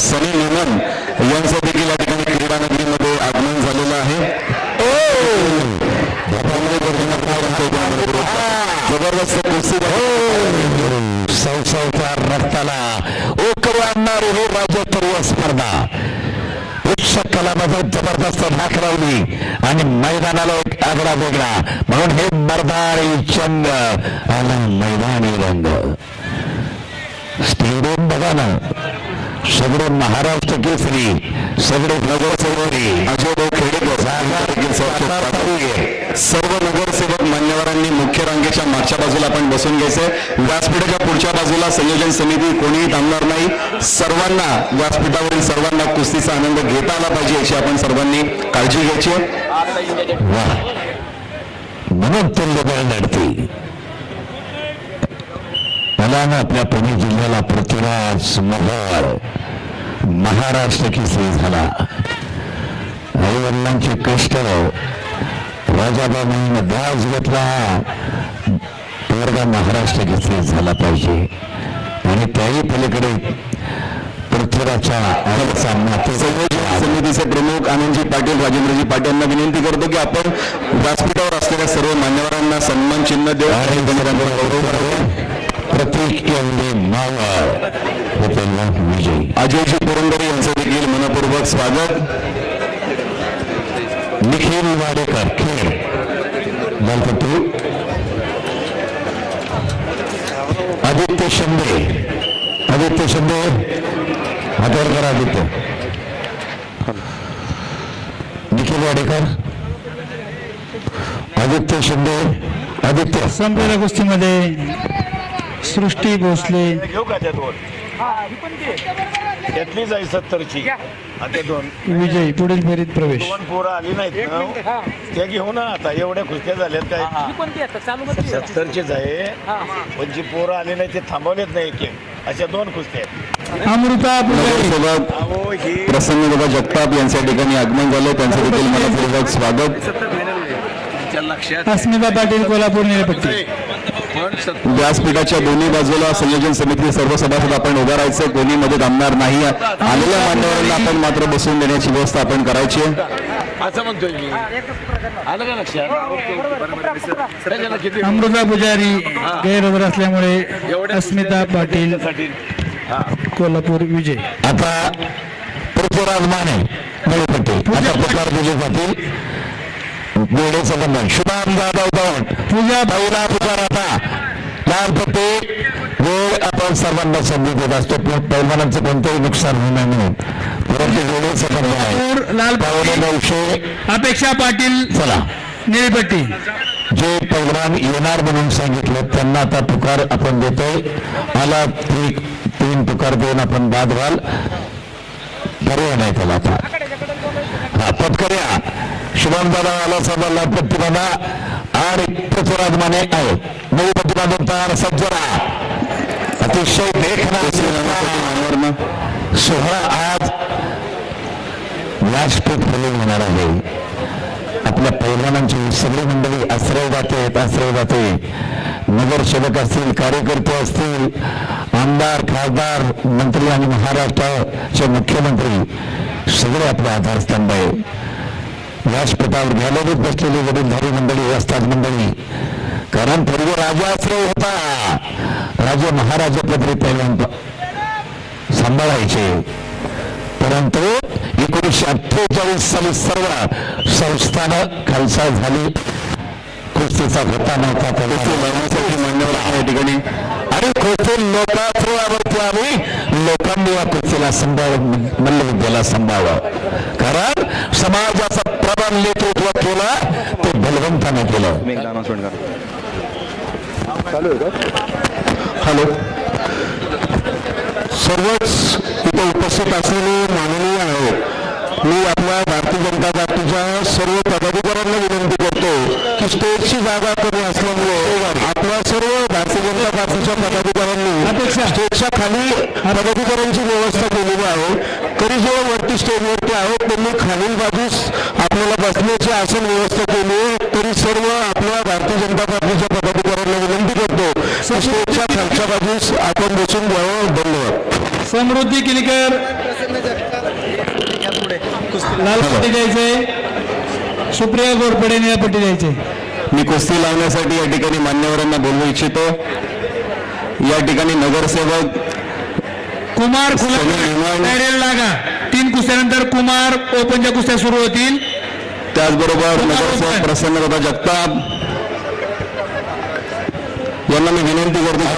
सनी lemon यांचं देखील या ठिकाणी क्रीडा नगरीमध्ये आगमन झालेलं आहे. जबरदस्त कुस्ती संसारच्या रक्ताला ओकरू आणणारी ही राज्यस्तरीय स्पर्धा. उच्च कलामध्ये जबरदस्त धाक लावली आणि मैदानाला एक आगळा वेगळा. म्हणून हे मर्दारी चंद आला मैदानी रंग. स्टेडियम बघा ना. सगळे महाराष्ट्र केसरी सगळे नगरसेवरी अजय खेडेकर सर्व नगरसेवक मान्यवरांनी मुख्य रांगेच्या मागच्या बाजूला आपण बसून घ्यायचे व्यासपीठाच्या पुढच्या बाजूला संयोजन समिती कोणीही थांबणार नाही. सर्वांना व्यासपीठावरील सर्वांना कुस्तीचा आनंद घेता आला पाहिजे याची आपण सर्वांनी काळजी घ्यायची वा. म्हणून लढते मला ना आपल्या पुणे जिल्ह्याला पृथ्वीराज मोहर महाराष्ट्र केसरी झाला आई वडिलांचे कष्ट राजाबाईंनी दाज घेतला. पोरगा महाराष्ट्र केसरी झाला पाहिजे. आणि त्याही पलीकडे पृथ्वीराजच्या समितीचे प्रमुख आनंदजी पाटील राजेंद्रजी पाटील यांना विनंती करतो की आपण व्यासपीठावर असलेल्या सर्व मान्यवरांना सन्मान चिन्ह देऊ प्रतीक एवढे मावळ हे त्यांना विजय. अजयजी पुरंदरे यांचं देखील मनपूर्वक स्वागत. निखिल वाडेकर खेळ. गणपती आदित्य शिंदे. आदित्य शिंदे. हातावर करा आदित्य. निखिल वाडेकर. आदित्य शिंदे. आदित्य. संपूर्ण गोष्टीमध्ये सृष्टी भोसले. घेऊ का त्या दोन त्यातलीच आहे सत्तरची. आणि ते दोन. विजय पुढील फेरीत प्रवेश. दोन पोरं आली नाहीत ना. त्या घेऊ ना आता. एवढ्या खुशक्या झाल्यात काय? आता? सत्तरचीच आहे. पण जी पोरं आली नाही ते थांबवलेत नाही एक एक अशा दोन कुस्त्या आहेत. अमृता पुजारी नगरसेवक अहो ही प्रसन्न दादा जगताप यांच्या ठिकाणी आगमन झालं त्यांचं देखील मनपूर्वक स्वागत. अस्मिता पाटील कोल्हापूर निळपट्टी व्यासपीठाच्या दोन्ही बाजूला संयोजन समिती सर्व सभासद आपण उभं राहायचं कोणी मध्ये थांबणार नाही. आलेल्या मान्यवरांना आपण मात्र बसून देण्याची व्यवस्था आपण करायची आहे. असं म्हणतोय मी. आलं का लक्षात? त्याच्याला किती अमृता पुजारी गैरहजर असल्यामुळे अस्मिता पाटील कोल्हापूर विजय. आता पृथ्वीराज माने आता पुकार दिले जातील वेळेचं बंधन शुभाम जाधव दौंड पूजा भाऊला पुकार आता लाल पट्टी। वेळ आपण सर्वांना संधी देत असतो. पैलवानांचं कोणतंही नुकसान नये म्हणून परंतु वेळेचं बंधन आहे लाल पावणे नऊशे अपेक्षा पाटील। चला. निळपट्टी। जे पैलवान येणार म्हणून सांगितलं त्यांना आता पुकार आपण देतोय. मला तीन पुकार देऊन आपण बाद व्हाल. पर्याय नाही त्याला आता. हा पत्कर्या. शुभम दादा आला साहेबांना प्रतिबाधा आणि पृथ्वीराज माने आहे. नवी प्रतिबाधा तयार सज्जरा. अतिशय देखणा सोहळा आज व्यासपीठ खोलून होणार आहे. आपल्या पैलवानांची सगळी मंडळी आश्रय जाते आश्रय जाते. नगरसेवक असतील कार्यकर्ते असतील आमदार खासदार मंत्री आणि महाराष्ट्राचे मुख्यमंत्री सगळे आपले आधारस्तंभ आहे. व्यासपीठावर गॅलरीत बसलेली वडीलधारी मंडळी असतात मंडळी. कारण पूर्वी राजाश्रय होता. राजे महाराजापत्री पदरी पहिल्यांदा सांभाळायचे. परंतु एकोणीसशे अठ्ठेचाळीस साली सर्व संस्थानं खालसा झाली. कुस्तीचा होता. नव्हता मान्यवर आहे या ठिकाणी. आणि खोटे लोकांवरती आम्ही. लोकांनी या कुस्तीला संभाळ मल्लविद्याला संभाळावं कारण समाजाचं प्रबळ नेतृत्व केलं ते बलवंतानं केलं. हॅलो. सर्वच इथे उपस्थित असलेले माननीय आहेत. मी आपल्या भारतीय जनता पार्टीच्या सर्व पदाधिकाऱ्यांना विनंती करतो की स्टेजची जागा कमी असल्यामुळे आपल्या सर्व भारतीय जनता पार्टीच्या पदाधिकाऱ्यांनी स्टेजच्या खाली पदाधिकाऱ्यांची व्यवस्था केलेली आहे. तरी जेव्हा वरती स्टेजवरती आहोत त्यांनी खालील बाजूस आपल्याला बसण्याची आसन व्यवस्था केली आहे. तरी सर्व आपल्या भारतीय जनता पार्टीच्या पदाधिकाऱ्यांना विनंती करतो की स्टेजच्या खालच्या बाजूस आपण बसून घ्यावं धन्यवाद. समृद्धी किलकर लाल पट्टी द्यायचंय सुप्रिया गोरपडे निळ्या पट्टी द्यायचे. मी कुस्ती लावण्यासाठी या ठिकाणी मान्यवरांना बोलवू इच्छितो. या ठिकाणी नगरसेवक कुमार लागा. तीन कुस्त्यानंतर कुमार ओपनच्या कुस्त्या सुरू होतील. त्याचबरोबर नगरसेवक प्रसन्नदादा जगताप. यांना मी विनंती करतो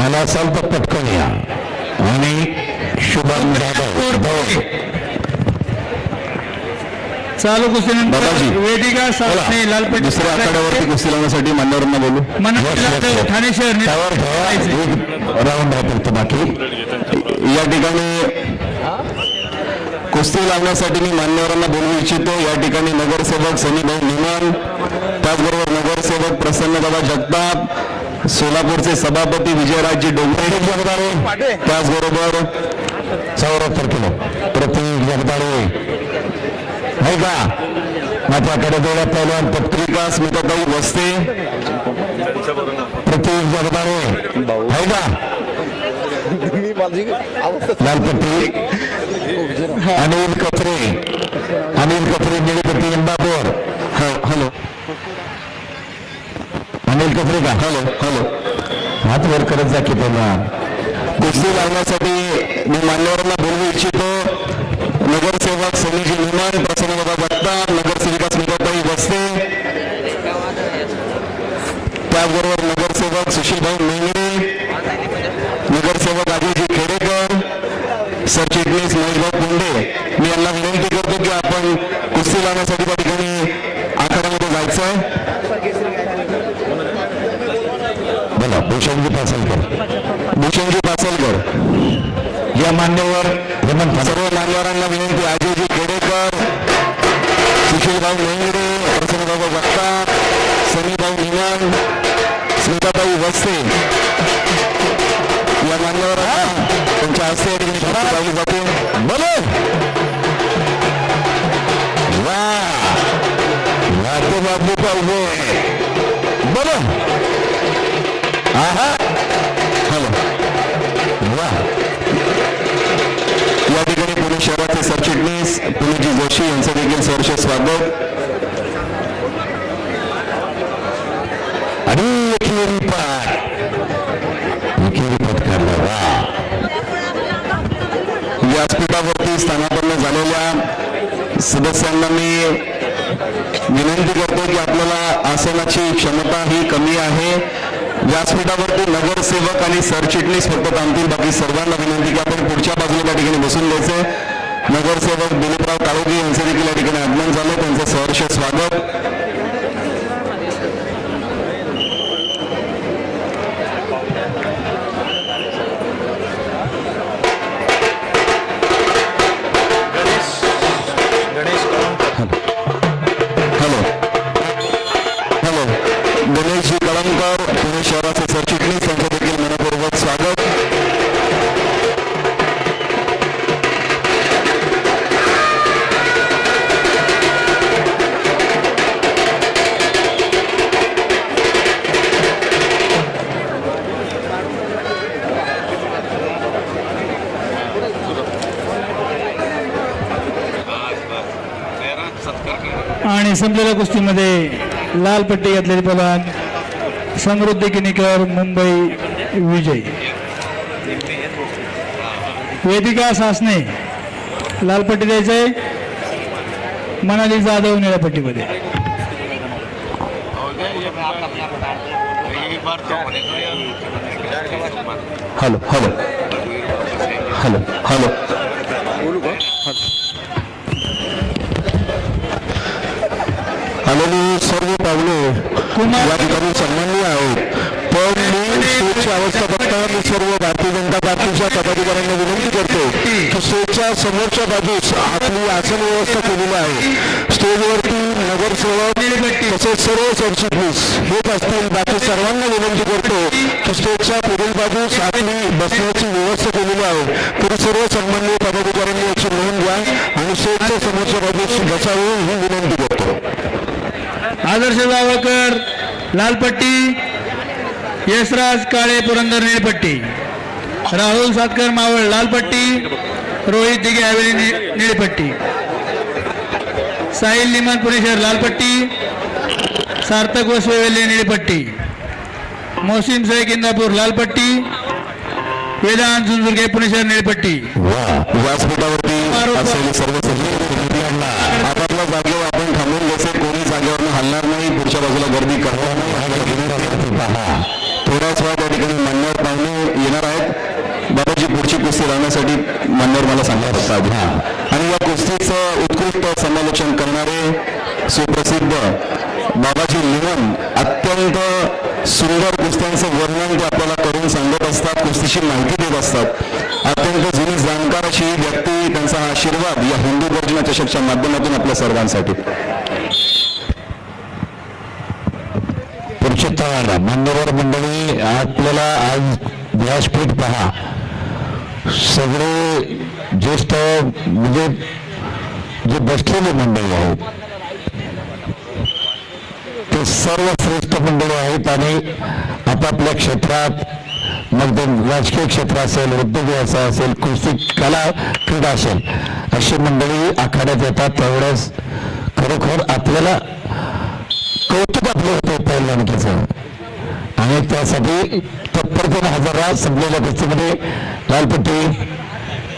मला स्वल्प पटकन या. आणि शुभम जाधव. चालू बाबाजी. वेदिका सासने लाल पट्टी दुसऱ्या आखाड्यावरती कुस्ती लावण्यासाठी मान्यवरांना बोलू. ठाणे शहर राऊंड फक्त बाकी. या ठिकाणी कुस्ती लावण्यासाठी मी मान्यवरांना बोलवू इच्छितो. या ठिकाणी नगरसेवक सनीभाऊ निमन त्याचबरोबर नगरसेवक प्रसन्नदादा जगताप सोलापूरचे सभापती विजयराजजी डोंगरे त्याचबरोबर चौऱ्याहत्तर किलो प्रतीक जगदाळे आहे का माझ्याकडे डोळ्यात पहिलवान पत्रिका पत्रिका स्मिताताई वस्ते प्रतीक जगदाळे आहे का लालपट्टी अनिल कपरे अनिल कपरे निळीपट्टी इंदापूर हॅलो अनिल कपरे का हॅलो हॅलो हात वर करत जा की त्यांना कुस्ती लावण्यासाठी मी मान्यवरांना बोलू इच्छितो नगर नगरसेवक सोनीजी निमन प्रसन्नदादा जगताप नगरसेविका स्मिताबाई वस्ते त्याचबरोबर नगरसेवक सुशीलभाऊ मेंगडे बोलो. आहा. हॅलो. वा. या ठिकाणी पुणे शहराचे सरचिटणीस पुणेजी जोशी यांचं देखील सहर्ष स्वागत. आणि एकेरी पाठ. एकेरी पाठ वा. व्यासपीठावरती स्थानापन्न झालेल्या सदस्यांना मी विनंती करतो की आपल्याला आसनाची क्षमता ही कमी आहे. व्यासपीठावरती नगरसेवक आणि सरचिटणीस फक्त थांबतील. बाकी सर्वांना विनंती की आपण पुढच्या बाजूला त्या ठिकाणी बसून घ्यायचे नगरसेवक दिलीपराव काळोगी यांचं देखील या ठिकाणी आगमन झालं. त्यांचं सहर्ष स्वागत. आणि संपलेल्या कुस्तीमध्ये लाल पट्टी घातलेली पलान समृद्धी किनीकर मुंबई विजय. वेदिका सासने लाल पट्टी द्यायचंय मनाली जाधव निळ्या पट्टीमध्ये. Hello hello. Hello hello. आलेली सर्व पावले या ठिकाणी सन्माननीय आहेत. पण मी स्टेजची अवस्था बघता मी सर्व भारतीय जनता पार्टीच्या पदाधिकाऱ्यांना विनंती करतो की स्टेजच्या समोरच्या बाजूस आपली आसन व्यवस्था केलेली आहे. स्टेजवरती नगरसेवक तसेच सर्व सरचिटणीस हेच असतील. बाकी सर्वांना विनंती करतो की स्टेजच्या पुढील बाजूस आपली बसण्याची व्यवस्था केलेली आहे. तरी सर्व सन्माननीय पदाधिकाऱ्यांनी याची नोंद घ्या आणि स्टेजच्या समोरच्या बाजूस बसावे ही विनंती करतो. आदर्श जावळकर लाल पट्टी यशराज काळे पुरंदर निळपट्टी राहुल सातकर मावळ लाल पट्टी रोहित दिघे हवेली नि- निळी पट्टी साहिल लिमन पुणे शहर लाल पट्टी सार्थक वसवे वेल्हे निळी पट्टी मोहसिन शेख इंदापूर लाल पट्टी वेदांत झुंझुरगे पुणे शहर निळी पट्टी वा व्यासपीठावरती सर्व पुढच्या बाजूला गर्दी करणार नाही पहा. थोड्याच वेळा त्या ठिकाणी मान्यवर पाहुणे येणार आहेत. बाबाजी पुढची कुस्ती राहण्यासाठी मान्यवर मला सांगत असतात हा. आणि या कुस्तीचं उत्कृष्ट समालोचन करणारे सुप्रसिद्ध बाबाजी लिहन अत्यंत सुंदर कुस्त्यांचं वर्णन ते आपल्याला करून सांगत असतात कुस्तीची माहिती देत असतात. अत्यंत जुनी जाणकार अशी व्यक्ती त्यांचा आशीर्वाद या हिंदू गर्जना चषकच्या माध्यमातून आपल्या सर्वांसाठी. पुरुषोत्तमाला मान्यवर मंडळी आपल्याला आज व्यासपीठ पहा. सगळे ज्येष्ठ म्हणजे जे बसलेले मंडळी आहेत ते सर्व श्रेष्ठ मंडळी आहेत आणि आपापल्या क्षेत्रात मग ते राजकीय क्षेत्र असेल उद्योग व्यवसाय असेल कुस्ती कला क्रीडा असेल अशी मंडळी आखाड्यात येतात. तेवढंच खरोखर आपल्याला कौतुक आपलं होतं पहिलवानकीचं आणि त्यासाठी तत्परतेने हजारा संपलेल्या कुस्तीमध्ये लालपट्टी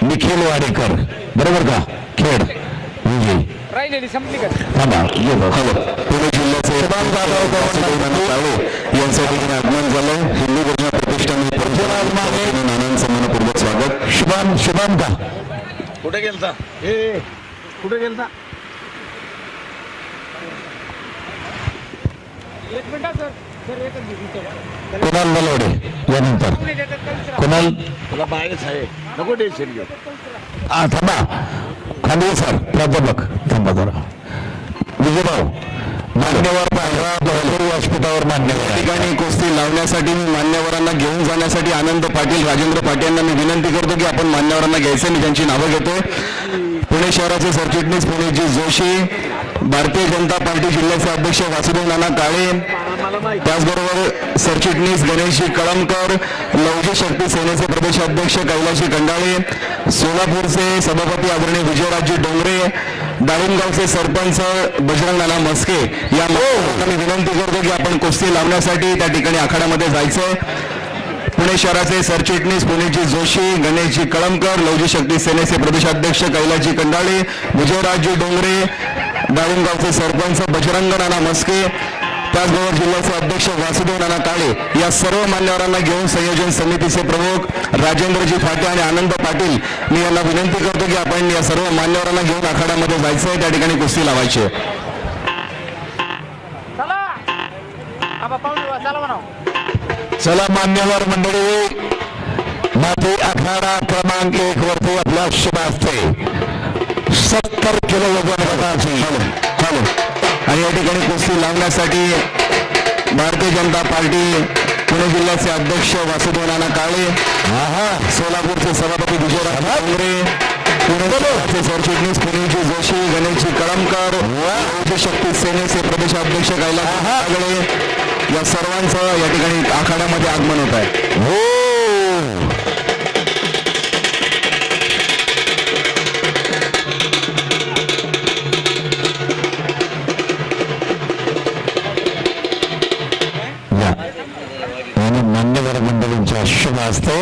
निखिल वाडेकर. बरोबर का? बघ. हॅलो. पुणे जिल्ह्याचे वासुदेव काळे यांचं ठिकाणी आगमन झालं हिंदू गर्जना प्रतिष्ठान नानांचं मनपूर्वक स्वागत. शुभाम शुभाम का? कुठे गेलता? ए. कुठे गेलता? कुणाल बलवडे यानंतर. कुणाल? तुला बाहेरच आहे. नको टेन्शन घेऊ. हा थांबा. खांडवे सर. प्राध्यापक थांबा जरा. विजयभाऊ मान्यवर व्यासपीठावर मान्यवर. ठिकाणी कुस्ती लावण्यासाठी मी मान्यवरांना घेऊन जाण्यासाठी आनंद पाटील राजेंद्र पाटील यांना मी विनंती करतो की आपण मान्यवरांना घ्यायचं. मी त्यांची नावं घेतो. पुणे शहराचे सरचिटणीस पुणेजी जोशी भारतीय जनता पार्टी जिल्ह्याचे अध्यक्ष वासुदेव नाना काळे त्याचबरोबर सरचिटणीस गणेशजी कळमकर लवजी शक्ती सेनेचे प्रदेशाध्यक्ष कैलाशी कंडाळे सोलापूरचे सभापती आदरणीय विजयराजजी डोंगरे डाळिंबगावचे सरपंच बजरंग नाना मस्के या लोकांना मी विनंती करतो की आपण कुस्ती लावण्यासाठी त्या ठिकाणी आखाड्यामध्ये जायचं पुणे शहराचे सरचिटणीस पुणेजी जोशी गणेशजी कळमकर लवजी शक्ती सेनेचे प्रदेशाध्यक्ष कैलासजी कंडाळे विजयराजजी डोंगरे डाळिंबगावचे सरपंच बजरंग नाना मस्के त्याचबरोबर जिल्ह्याचे अध्यक्ष वासुदेव नाना काळे या सर्व मान्यवरांना घेऊन संयोजन समितीचे प्रमुख राजेंद्रजी फाटे आणि आनंद पाटील. मी यांना विनंती करतो की आपण या सर्व मान्यवरांना घेऊन आखाड्यामध्ये जायचं आहे त्या ठिकाणी कुस्ती लावायची चला. मान्यवर मंडळी माती आखाडा क्रमांक एक वरती आपल्या शुभ असते सत्तर किलो वजन आणि या ठिकाणी कुस्ती लावण्यासाठी भारतीय जनता पार्टी पुणे जिल्ह्याचे अध्यक्ष वासुदेव नाना काळे सोलापूरचे सभापती विजयराज डोंगरे पुणे सरचिटणीस पुणेची जोशी गणेशजी कळमकर शक्ती सेनेचे प्रदेशाध्यक्ष कैलास आगळे. या सर्वांचं या ठिकाणी आखाड्यामध्ये आगमन होत आहे. हस्ते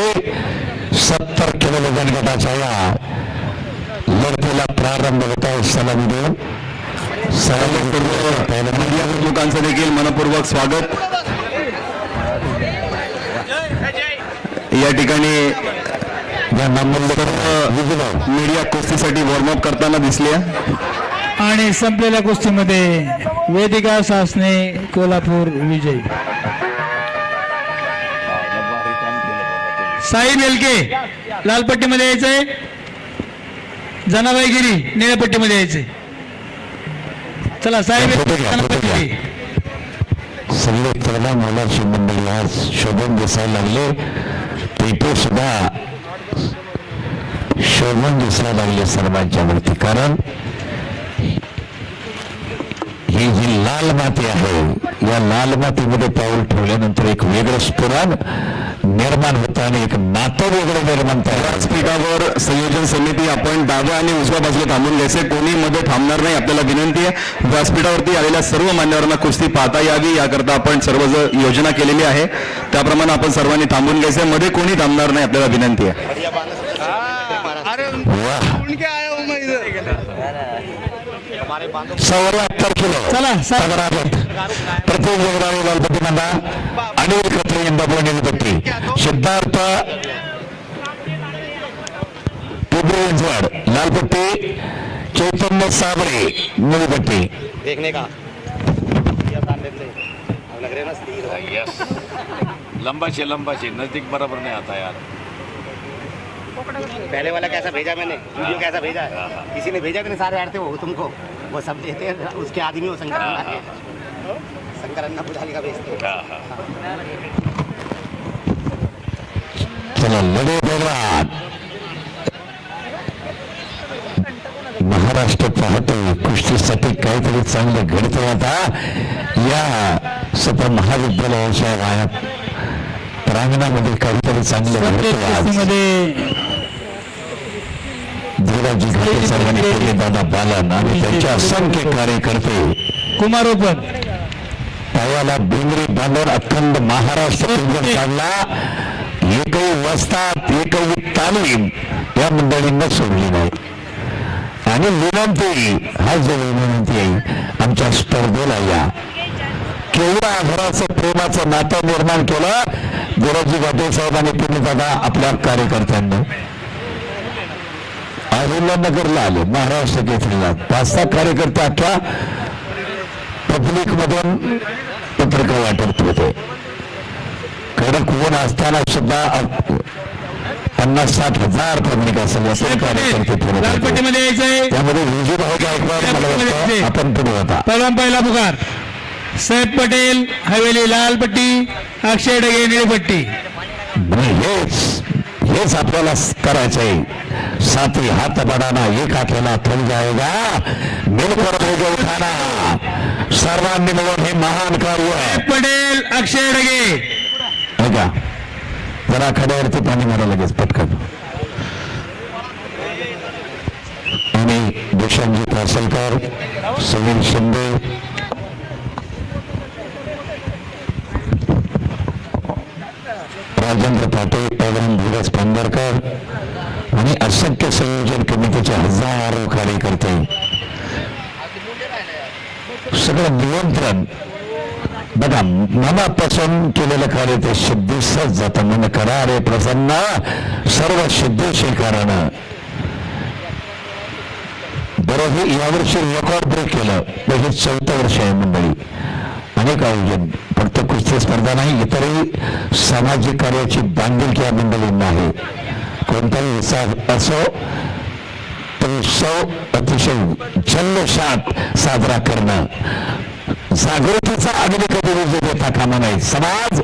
सत्तर किलो वजन गटाच्या या लढतीला प्रारंभ होत आहे. सलामी देऊन. सलामी प्रमुखांचं देखील मनपूर्वक स्वागत. या ठिकाणी मीडिया कुस्तीसाठी वॉर्मअप करताना दिसली आणि संपलेल्या कुस्तीमध्ये वेदिका सासने कोल्हापूर विजय. साई बेलके लाल पट्टीमध्ये यायचंय. जनाबाई गिरी निळ्या पट्टीमध्ये यायचंय चला. बेलके सगळे तरुणा मुलाची मंडळी आज शोभून दिसायला लागले. तिथे सुद्धा शोभून दिसायला लागले सर्वांच्या वरती कारण ही जी लाल माती आहे या लाल मातीमध्ये पाऊल ठेवल्यानंतर एक वेगळं स्फुरण निर्माण होतं आणि एक नातं वेगळं निर्माण. व्यासपीठावर संयोजन समिती आपण डाव्या आणि उजव्या बाजूला थांबून घ्यायचे. कोणी मध्ये थांबणार नाही आपल्याला विनंती आहे. व्यासपीठावरती आलेल्या सर्व मान्यवरांना कुस्ती पाहता यावी याकरता आपण सर्व योजना केलेली आहे. त्याप्रमाणे आपण सर्वांनी थांबून घ्यायचे. मध्ये कोणी थांबणार नाही आपल्याला विनंती आहे. वाह. सा- तगरागत प्रत्येक लालपट्टी म्हणा अनिल खत्री इंदापूर निलपट्टी सिद्धार्थ पिंपरी लालपट्टी चैतन्य साबळे निलपट्टी देखने का। लग रहे ना स्थिर यस लंबा छे लंबा छे नजदीक बराबर नहीं आता यार। पहले वाला कैसा भेजा मैंने? वीडियो कैसा भेजा? है किसी ने भेजा कि सारे हारते हो तुमको। वो सब देते हैं उसके आदमी हो शंकर अन्ना के। शंकर अन्ना पुजारी का भेजते हो। चला लढे पैलवान महाराष्ट्र पाहतो कुस्तीसाठी काहीतरी चांगलं घडतंय आता या सत्र महाविद्यालयाच्या वाया प्रांगणामध्ये काहीतरी चांगलं घडतंय आज। कुस्तीमध्ये धीराजी घाटे केले दादा बालन आणि त्यांचे असंख्य कार्यकर्ते. कुमार ओपन पायाला बिंगरी बांधून अखंड महाराष्ट्र काढला. एकही वस्तात एकही तालीम या मंडळींना सोडली नाही. आणि विनंती हा जो विनंती आहे आमच्या स्पर्धेला या. केवढा घराचं प्रेमाचं नातं निर्माण केलं गुरुजी घाटे साहेब आणि तुम्ही दादा आपल्या कार्यकर्त्यांना. अहिल्यानगरला आले महाराष्ट्र केसरीला. पाच सहा कार्यकर्ते अख्ख्या पब्लिक मधून पत्रक वाटत होते. कडक ऊन असताना सुद्धा पन्नास साठ हजार पब्लिक असेल असे कार्यकर्ते त्यामध्ये विजय भाऊ गायकवाड आपण पुढे होता. पहिला पुकार. साहेब पटेल हवेली लालपट्टी अक्षय डगे निळपट्टी. हेच हेच आपल्याला करायचं आहे साथी हाथ बढ़ाना एक अकेला थल जाएगा। मिलकर भेजो उठाना सर्वांनी मिळून हे महान कार्य पटेल अक्षय डगे ऐका जरा खड्यावरती पाणी मारा लगेच पटकन। आणि भूषणजी पासलकर सुनील शिंदे। राजेंद्र पाटील पवन धीरज पांढरकर आणि असंख्य संयोजन कमिटीचे हजारो कार्यकर्ते सगळं नियंत्रण. बघा मनापासून केलेलं कार्य ते सिद्धीसच जातं. मन करा रे प्रसन्न सर्व सिद्धीशी कारण बरोबर यावर्षी रेकॉर्ड ब्रेक केलं. तर हे चौथं वर्ष आहे मंडळी. अनेक आयोजन. फक्त कुस्ती स्पर्धा नाही इतरही सामाजिक कार्याची बांधिलकी या मंडळींना आहे. कोणताही उत्साह असो तो उत्सव अतिशय जल्लोषात साजरा करणं. जागृतीचा अग्नी कधी विजय देता कामा नाही. समाज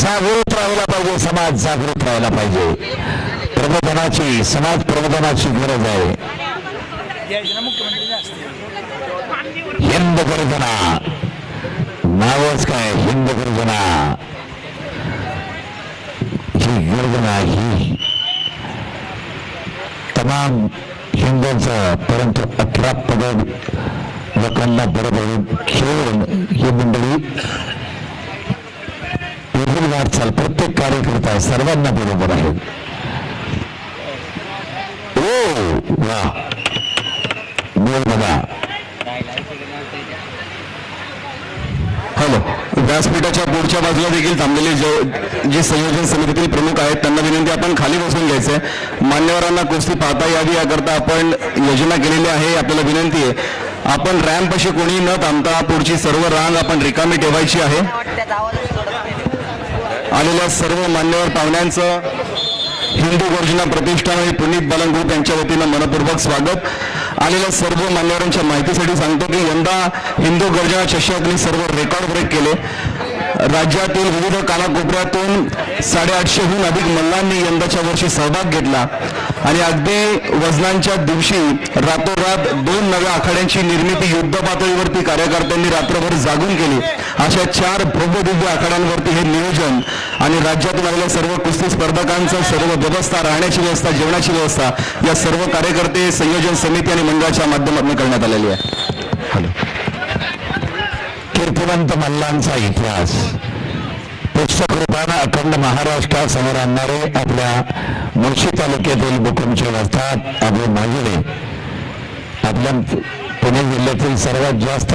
जागृत राहायला पाहिजे समाज जागृत राहायला पाहिजे. प्रबोधनाची समाज प्रबोधनाची गरज आहे. हिंद गर्जना. नावच काय? हिंद गर्जना. ही गर्जना ही तमाम हिंदूंचं परंतु अठरा पदक लोकांना बरोबर खेळून ही मंडळी पुढील वाटचाल प्रत्येक कार्यकर्ता सर्वांना बरोबर आहे. ओ वा. बोल बघा व्यासपीठाच्या पुढच्या बाजूला देखील थांबलेले जे जे संयोजन समितीतील प्रमुख आहेत त्यांना विनंती आपण खाली बसून घ्यायचंय. मान्यवरांना कुस्ती पाहता यावी याकरता आपण योजना केलेली आहे आपल्याला विनंती आहे. आपण रॅम्प अशी कोणी न थांबता पुढची सर्व रांग आपण रिकामी ठेवायची आहे. आलेल्या सर्व मान्यवर पाहुण्यांचं हिंदू गर्जना प्रतिष्ठान आणि पुनीत बालन ग्रुप यांच्या वतीनं मनपूर्वक स्वागत. आलेल्या सर्व मान्यवरांच्या माहितीसाठी सांगतो की यंदा हिंदू गर्जना चषकने सर्व रेकॉर्ड ब्रेक केले. राज्यातील विविध कानाकोपऱ्यातून साडेआठशेहून अधिक मल्लांनी यंदाच्या वर्षी सहभाग घेतला. आणि अगदी वजनांच्या दिवशी रातोरात दोन नव्या आखाड्यांची निर्मिती युद्ध पातळीवरती कार्यकर्त्यांनी रात्रभर जागून केली. अशा चार भव्य दिव्य आखाड्यांवरती हे नियोजन आणि राज्यातून आलेल्या सर्व कुस्ती स्पर्धकांचं सर्व व्यवस्था राहण्याची व्यवस्था जेवणाची व्यवस्था या सर्व कार्यकर्ते संयोजन समिती आणि मंडळाच्या माध्यमातून करण्यात आलेली आहे. कीर्तिवंत मल्लांचा इतिहास. पुस्तक रूपानं अखंड महाराष्ट्रासमोर आणणारे आपल्या मुळशी तालुक्यातील बुकुमचे वर्तात आपले माजिरे. आपल्या पुणे जिल्ह्यातील सर्वात जास्त